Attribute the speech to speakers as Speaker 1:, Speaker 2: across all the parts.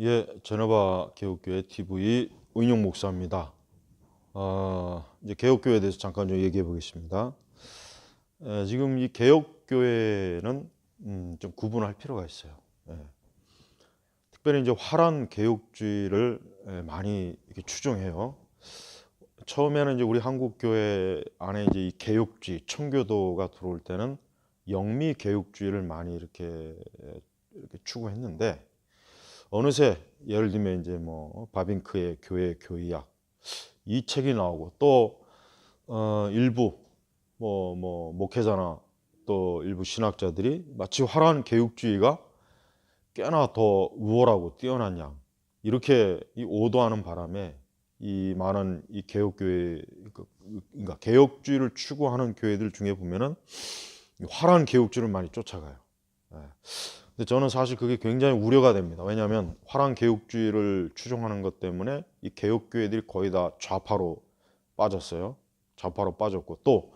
Speaker 1: 예, 제너바 개혁교회 TV 은용 목사입니다. 어, 이제 개혁교회에 대해서 잠깐 좀 얘기해 보겠습니다. 에, 지금 이 개혁교회는 음, 좀 구분할 필요가 있어요. 예. 특별히 이제 화란 개혁주의를 에, 많이 이렇게 추종해요. 처음에는 이제 우리 한국 교회 안에 이제 이 개혁주의, 청교도가 들어올 때는 영미 개혁주의를 많이 이렇게 이렇게 추구했는데 어느새 예를 들면 이제 뭐 바빙크의 교회 교의학 이 책이 나오고 또 어, 일부 뭐, 뭐 목회자나 또 일부 신학자들이 마치 화려한 개혁주의가 꽤나 더 우월하고 뛰어난 양 이렇게 이 오도하는 바람에 이 많은 이 개혁교회 그, 그러니까 개혁주의를 추구하는 교회들 중에 보면은 이 화려한 개혁주의를 많이 쫓아가요. 예. 근데 저는 사실 그게 굉장히 우려가 됩니다. 왜냐하면 화랑 개혁주의를 추종하는 것 때문에 이 개혁교회들이 거의 다 좌파로 빠졌어요. 좌파로 빠졌고 또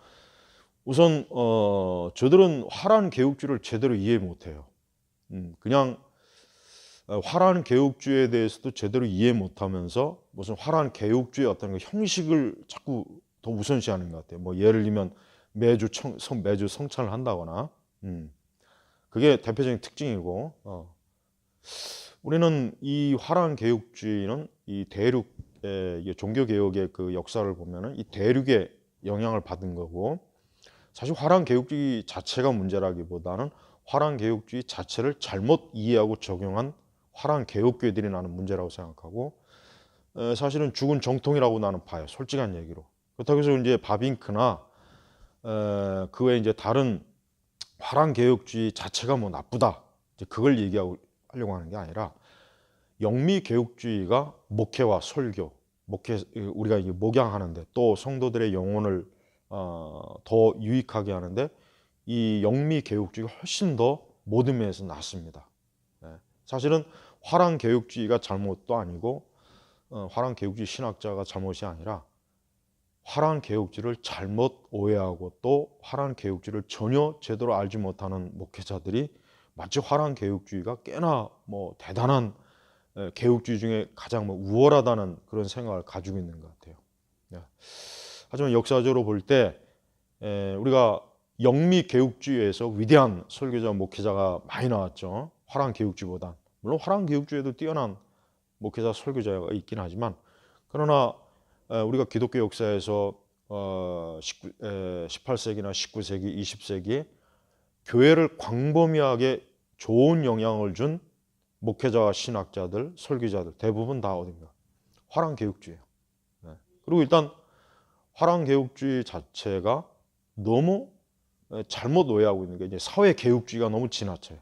Speaker 1: 우선 어 저들은 화란 개혁주의를 제대로 이해 못해요. 음, 그냥 어, 화란 개혁주의에 대해서도 제대로 이해 못하면서 무슨 화란 개혁주의 어떤 그 형식을 자꾸 더 우선시하는 것 같아요. 뭐 예를 들면 매주 청, 성, 매주 성찬을 한다거나. 음. 그게 대표적인 특징이고 어. 우리는 이 화란 개혁주의는 이 대륙의 종교 개혁의 그 역사를 보면은 이 대륙의 영향을 받은 거고 사실 화란 개혁주의 자체가 문제라기보다는 화란 개혁주의 자체를 잘못 이해하고 적용한 화란 개혁교회들이 나는 문제라고 생각하고 에, 사실은 죽은 정통이라고 나는 봐요. 솔직한 얘기로. 그렇다고 해서 이제 바빙크나 에, 그 외에 이제 다른 화랑 개혁주의 자체가 뭐 나쁘다. 그걸 얘기하고 하려고 하는 게 아니라 영미 개혁주의가 목회와 설교, 목회 우리가 이제 목양하는데 또 성도들의 영혼을 어, 더 유익하게 하는데 이 영미 개혁주의가 훨씬 더 모든 면에서 낫습니다. 네. 사실은 화랑 개혁주의가 잘못도 아니고 어, 화랑 개혁주의 신학자가 잘못이 아니라 화란 개혁주를 잘못 오해하고 또 화란 개혁주를 전혀 제대로 알지 못하는 목회자들이 마치 화란 개혁주의가 꽤나 뭐 대단한 개혁주의 중에 가장 뭐 우월하다는 그런 생각을 가지고 있는 것 같아요. 네. 하지만 역사적으로 볼 때 우리가 영미 개혁주의에서 위대한 설교자 목회자가 많이 나왔죠. 화란 개혁주의보다 물론 화란 개혁주의에도 뛰어난 목회자 설교자가 있긴 하지만 그러나 우리가 기독교 역사에서 19, 18세기나 19세기, 20세기 교회를 광범위하게 좋은 영향을 준 목회자와 신학자들, 설교자들 대부분 다 어딘가 화랑 개혁주의예요. 네. 그리고 일단 화랑 개혁주의 자체가 너무 잘못 오해하고 있는 게 이제 사회 개혁주의가 너무 지나쳐요.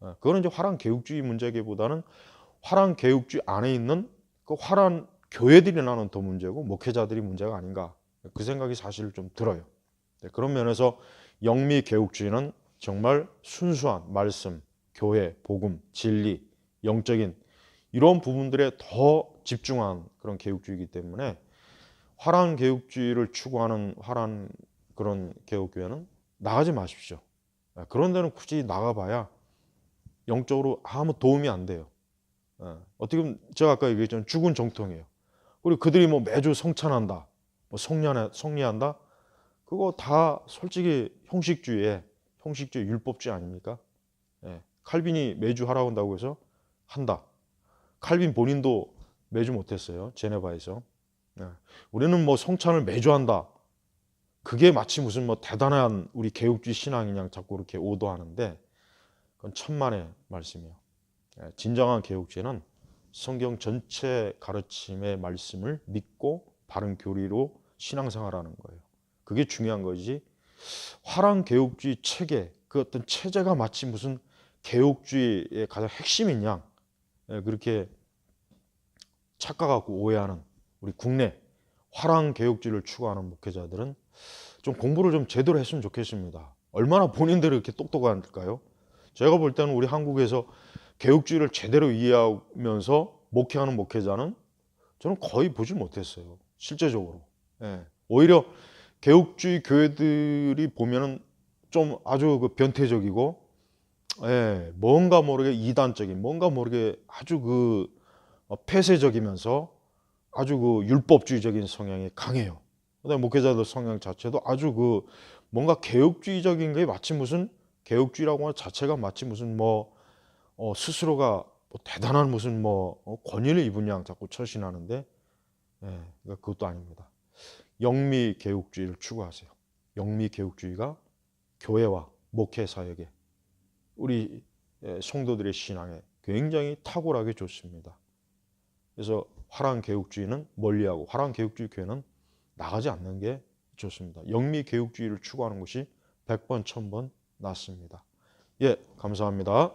Speaker 1: 네. 그거는 이제 화랑 개혁주의 문제기보다는 화랑 개혁주의 안에 있는 그 화란 교회들이 나는 더 문제고 목회자들이 문제가 아닌가 그 생각이 사실 좀 들어요. 네, 그런 면에서 영미 개혁주의는 정말 순수한 말씀, 교회, 복음, 진리, 영적인 이런 부분들에 더 집중한 그런 개혁주의이기 때문에 화란 개혁주의를 추구하는 화란 그런 개혁교회는 나가지 마십시오. 네, 그런 데는 굳이 나가봐야 영적으로 아무 도움이 안 돼요. 네, 어떻게 보면 제가 아까 얘기했지만 죽은 정통이에요. 그리고 그들이 뭐 매주 성찬한다, 뭐 성례, 성례한다, 그거 다 솔직히 형식주의에 형식주의 율법주의 아닙니까? 예. 칼빈이 매주 하라고 한다고 해서 한다. 칼빈 본인도 매주 못했어요. 제네바에서. 예. 우리는 뭐 성찬을 매주 한다. 그게 마치 무슨 뭐 대단한 우리 개혁주의 신앙이냐 자꾸 그렇게 오도하는데 그건 천만의 말씀이에요. 예. 진정한 개혁주의는 성경 전체 가르침의 말씀을 믿고 바른 교리로 신앙생활하는 거예요. 그게 중요한 거지. 화랑 개혁주의 체계, 그 어떤 체제가 마치 무슨 개혁주의의 가장 핵심인 양 예, 그렇게 착각하고 오해하는 우리 국내 화랑 개혁주의를 추구하는 목회자들은 좀 공부를 좀 제대로 했으면 좋겠습니다. 얼마나 본인들이 이렇게 똑똑할까요? 제가 볼 때는 우리 한국에서 개혁주의를 제대로 이해하면서 목회하는 목회자는 저는 거의 보지 못했어요. 실제적으로. 예. 오히려 개혁주의 교회들이 보면은 좀 아주 그 변태적이고 예, 뭔가 모르게 이단적인, 뭔가 모르게 아주 그 어, 폐쇄적이면서 아주 그 율법주의적인 성향이 강해요. 그다음에 목회자들 성향 자체도 아주 그 뭔가 개혁주의적인 게 마치 무슨 개혁주의라고 하는 자체가 마치 무슨 뭐 어, 스스로가 뭐 대단한 무슨 뭐 어, 권위를 입은 양 자꾸 처신하는데 예, 그러니까 그것도 아닙니다. 영미 개혁주의를 추구하세요. 영미 개혁주의가 교회와 목회 사역에 우리 예, 성도들의 신앙에 굉장히 탁월하게 좋습니다. 그래서 화랑 개혁주의는 멀리하고 화랑 개혁주의 교회는 나가지 않는 게 좋습니다. 영미 개혁주의를 추구하는 것이 100번 1000번 낫습니다. 예, 감사합니다.